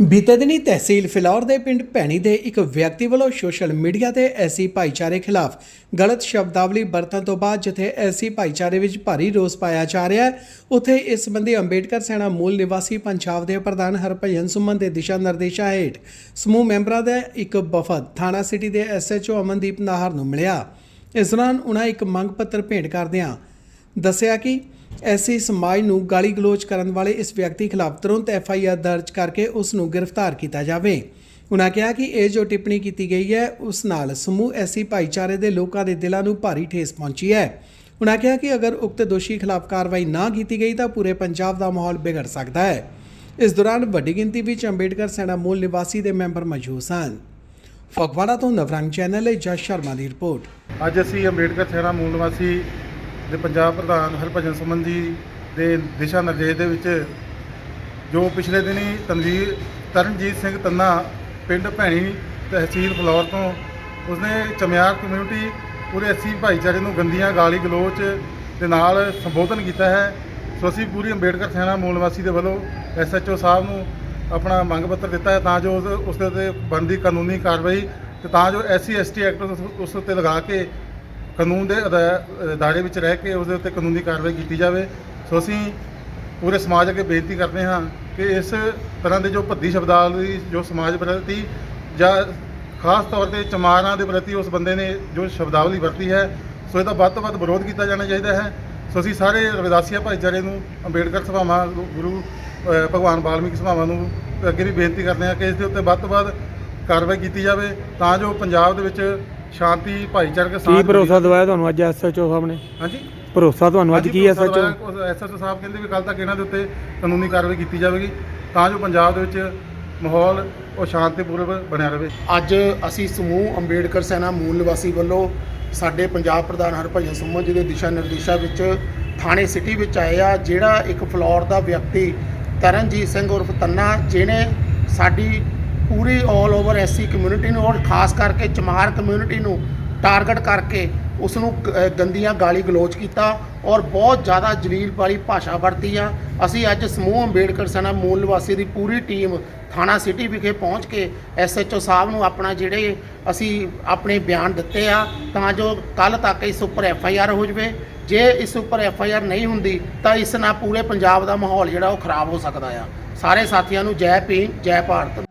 ਬੀਤੇ ਦਿਨੀ ਤਹਿਸੀਲ ਫਿਲੌਰ ਦੇ ਪਿੰਡ ਭੈਣੀ ਦੇ ਇੱਕ ਵਿਅਕਤੀ ਵੱਲੋਂ ਸੋਸ਼ਲ ਮੀਡੀਆ ਤੇ ਐਸੀ ਭਾਈਚਾਰੇ ਖਿਲਾਫ ਗਲਤ ਸ਼ਬਦਾਵਲੀ ਵਰਤਣ ਤੋਂ ਬਾਅਦ ਜਿੱਥੇ ਐਸੀ ਭਾਈਚਾਰੇ ਵਿੱਚ ਭਾਰੀ ਰੋਸ ਪਾਇਆ ਜਾ ਰਿਹਾ ਹੈ, ਉੱਥੇ ਇਸ ਸੰਬੰਧੀ ਅੰਬੇਡਕਰ ਸੈਨਾ ਮੂਲ ਨਿਵਾਸੀ ਪੰਜਾਬ ਦੇ ਪ੍ਰਧਾਨ ਹਰਭਜਨ ਸੁਮਨ ਦੇ ਦਿਸ਼ਾ ਨਿਰਦੇਸ਼ਾਂ ਹੇਠ ਸਮੂਹ ਮੈਂਬਰਾਂ ਦਾ ਇੱਕ ਵਫਦ ਥਾਣਾ ਸਿਟੀ ਦੇ ਐਸਐਚਓ ਅਮਨਦੀਪ ਨਾਹਰ ਨੂੰ ਮਿਲਿਆ। ਇਸ ਦੌਰਾਨ ਉਹਨਾਂ ਇੱਕ ਮੰਗ ਪੱਤਰ ਭੇਟ ਕਰਦਿਆਂ ਦੱਸਿਆ ਕਿ ਐਸੀ ਸਮਾਜ ਨੂੰ ਗਾਲੀ ਗਲੋਚ ਕਰਨ ਵਾਲੇ ਇਸ ਵਿਅਕਤੀ ਖਿਲਾਫ ਤੁਰੰਤ ਐਫ ਆਈ ਆਰ ਦਰਜ ਕਰਕੇ ਉਸ ਨੂੰ ਗ੍ਰਿਫਤਾਰ ਕੀਤਾ ਜਾਵੇ। ਉਨ੍ਹਾਂ ਕਿਹਾ ਕਿ ਇਹ ਜੋ ਟਿੱਪਣੀ ਕੀਤੀ ਗਈ ਹੈ, ਉਸ ਨਾਲ ਸਮੂਹ ਐਸੀ ਭਾਈਚਾਰੇ ਦੇ ਲੋਕਾਂ ਦੇ ਦਿਲਾਂ ਨੂੰ ਭਾਰੀ ਠੇਸ ਪਹੁੰਚੀ ਹੈ। ਉਨ੍ਹਾਂ ਕਿਹਾ ਕਿ ਅਗਰ ਉਕਤ ਦੋਸ਼ੀ ਖਿਲਾਫ ਕਾਰਵਾਈ ਨਾ ਕੀਤੀ ਗਈ ਤਾਂ ਪੂਰੇ ਪੰਜਾਬ ਦਾ ਮਾਹੌਲ ਵਿਗੜ ਸਕਦਾ ਹੈ। ਇਸ ਦੌਰਾਨ ਵੱਡੀ ਗਿਣਤੀ ਵਿੱਚ ਅੰਬੇਡਕਰ ਸੈਨਾ ਮੂਲ ਨਿਵਾਸੀ ਦੇ ਮੈਂਬਰ ਮੌਜੂਦ ਸਨ। ਫਗਵਾੜਾ ਤੋਂ ਨਵਰੰਗ ਚੈਨਲ ਲਈ ਜਸ ਸ਼ਰਮਾ ਦੀ ਰਿਪੋਰਟ। ਅੱਜ ਅਸੀਂ ਅੰਬੇਡਕਰ ਸੈਨਾ ਮੂਲ ਨਿਵਾਸੀ ਦੇ ਪੰਜਾਬ ਪ੍ਰਧਾਨ ਹਰਭਜਨ ਸੁਮਨ ਜੀ ਦੇ ਦਿਸ਼ਾ ਨਿਰਦੇਸ਼ ਦੇ ਵਿੱਚ ਜੋ ਪਿਛਲੇ ਦਿਨੀ ਤਨਵੀਰ ਤਰਨਜੀਤ ਸਿੰਘ ਤੰਨਾ ਪਿੰਡ ਭੈਣੀ ਤਹਿਸੀਲ ਫਲੌਰ ਤੋਂ ਉਸਨੇ ਚਮਿਆਰ ਕਮਿਊਨਿਟੀ ਪੂਰੇ ਅੱਸੀ ਭਾਈਚਾਰੇ ਨੂੰ ਗੰਦੀਆਂ ਗਾਲੀ ਗਲੋਚ ਦੇ ਨਾਲ ਸੰਬੋਧਨ ਕੀਤਾ ਹੈ। ਸੋ ਅਸੀਂ ਪੂਰੀ ਅੰਬੇਡਕਰ ਸੈਨਾ ਮੂਲ ਨਿਵਾਸੀ ਦੇ ਵੱਲੋਂ ਐਸਐਚਓ ਸਾਹਿਬ ਨੂੰ ਆਪਣਾ ਮੰਗ ਪੱਤਰ ਦਿੱਤਾ ਹੈ ਤਾਂ ਜੋ ਉਸ- ਦੇ ਉੱਤੇ ਬਣਦੀ ਕਾਨੂੰਨੀ ਕਾਰਵਾਈ ਤੇ ਤਾਂ ਜੋ ਐਸਸੀ ਐਸਟੀ ਐਕਟ ਉਸ ਉੱਤੇ ਲਗਾ ਕੇ ਕਾਨੂੰਨ ਦੇ ਅਦਾ- ਦਾਇਰੇ ਵਿੱਚ ਰਹਿ ਕੇ ਉਸ ਦੇ ਉੱਤੇ ਕਾਨੂੰਨੀ ਕਾਰਵਾਈ ਕੀਤੀ ਜਾਵੇ। ਸੋ ਅਸੀਂ ਪੂਰੇ ਸਮਾਜ ਅੱਗੇ ਬੇਨਤੀ ਕਰਦੇ ਹਾਂ ਕਿ ਇਸ ਤਰ੍ਹਾਂ ਦੇ ਜੋ ਭੱਦੀ ਸ਼ਬਦਾਵਲੀ ਜੋ ਸਮਾਜ ਪ੍ਰਤੀ ਜਾਂ ਖਾਸ ਤੌਰ ਤੇ ਚਮਾਰਾਂ ਦੇ ਪ੍ਰਤੀ ਉਸ ਬੰਦੇ ਨੇ ਜੋ ਸ਼ਬਦਾਵਲੀ ਵਰਤੀ ਹੈ ਸੋ ਇਹਦਾ ਵੱਧ ਤੋਂ ਵੱਧ ਵਿਰੋਧ ਕੀਤਾ ਜਾਣਾ ਚਾਹੀਦਾ ਹੈ। ਸੋ ਅਸੀਂ ਸਾਰੇ ਰਵਿਦਾਸੀਆ ਭਾਈਚਾਰੇ ਨੂੰ ਅੰਬੇਡਕਰ ਸਭਾਵਾਂ ਗੁ- ਗੁਰੂ ਅ, ਭਗਵਾਨ ਵਾਲਮੀਕ ਸਭਾਵਾਂ ਨੂੰ ਅੱਗੇ ਵੀ ਬੇਨਤੀ ਕਰਦੇ ਹਾਂ ਕਿ ਇਸ ਦੇ ਉੱਤੇ ਵੱਧ ਤੋਂ ਵੱਧ ਕਾਰਵਾਈ ਕੀਤੀ ਜਾਵੇ ਤਾਂ ਜੋ ਪੰਜਾਬ ਦੇ ਵਿੱਚ ਸ਼ਾਂਤੀ ਭਾਈਚਾਰਕ ਕੀ ਸਾਂਝ ਭਰੋਸਾ ਦਵਾਇਆ ਤੁਹਾਨੂੰ ਅੱਜ ਐਸਐਚਓ ਸਾਹਿਬ ਨੇ? ਹਾਂਜੀ। ਭਰੋਸਾ ਤੁਹਾਨੂੰ ਅੱਜ ਕੀ ਐਸਐਚਓ ਐਸਐਚਓ ਸਾਹਿਬ ਕਹਿੰਦੇ ਵੀ ਕੱਲ ਤੱਕ ਇਹਨਾਂ ਦੇ ਉੱਤੇ ਕਾਨੂੰਨੀ ਕਾਰਵਾਈ ਕੀਤੀ ਜਾਵੇਗੀ ਤਾਂ ਜੋ ਪੰਜਾਬ ਦੇ ਵਿੱਚ ਮਾਹੌਲ ਉਹ ਸ਼ਾਂਤੀਪੂਰਵਕ ਬਣਿਆ ਰਹੇ। ਅੱਜ ਅਸੀਂ ਸਮੂਹ ਅੰਬੇਡਕਰ ਸੈਨਾ ਮੂਲ ਨਿਵਾਸੀ ਵੱਲੋਂ ਸਾਡੇ ਪੰਜਾਬ ਪ੍ਰਧਾਨ ਹਰਭਜਨ ਸੁਮਨ ਜੀ ਦੇ ਦਿਸ਼ਾ ਨਿਰਦੇਸ਼ਾਂ ਵਿੱਚ ਥਾਣੇ ਸਿਟੀ ਵਿੱਚ ਆਏ ਆ ਜਿਹੜਾ ਇੱਕ ਫਲੋਰ ਦਾ ਵਿਅਕਤੀ ਤਰਨਜੀਤ ਸਿੰਘ ਉਰਫ ਤੰਨਾ ਜਿਹਨੇ ਸਾਡੀ ਪੂਰੀ 올 ਓਵਰ ਐਸਸੀ ਕਮਿਊਨਿਟੀ ਨੂੰ ਔਰ ਖਾਸ ਕਰਕੇ ਚਮਾਰ ਕਮਿਊਨਿਟੀ ਨੂੰ ਟਾਰਗੇਟ ਕਰਕੇ ਉਸ ਨੂੰ ਗੰਦੀਆਂ ਗਾਲੀ ਗਲੋਚ ਕੀਤਾ ਔਰ ਬਹੁਤ ਜ਼ਿਆਦਾ ਜਲੀਲ ਵਾਲੀ ਭਾਸ਼ਾ ਵਰਤੀ ਆ। ਅਸੀਂ ਅੱਜ ਸਮੂਹ ਅੰਬੇਡਕਰ ਸੈਨਾ ਮੂਲ ਨਿਵਾਸੀ ਦੀ ਪੂਰੀ ਟੀਮ ਥਾਣਾ ਸਿਟੀ ਵਿਖੇ ਪਹੁੰਚ ਕੇ ਐਸਐਚਓ ਸਾਹਿਬ ਨੂੰ ਆਪਣਾ ਜਿਹੜੇ ਅਸੀਂ ਆਪਣੇ ਬਿਆਨ ਦਿੱਤੇ ਆ, ਤਾਂ ਜੋ ਕੱਲ ਤੱਕ ਇਸ ਉੱਪਰ ਐਫਆਈਆਰ ਹੋ ਜਵੇ। ਜੇ ਇਸ ਉੱਪਰ ਐਫਆਈਆਰ ਨਹੀਂ ਹੁੰਦੀ, ਤਾਂ ਇਸ ਨਾਲ ਪੂਰੇ ਪੰਜਾਬ ਦਾ ਮਾਹੌਲ ਜਿਹੜਾ ਉਹ ਖਰਾਬ ਹੋ ਸਕਦਾ ਆ। ਸਾਰੇ ਸਾਥੀਆਂ ਨੂੰ ਜੈ ਭੀਮ, ਜੈ ਭਾਰਤ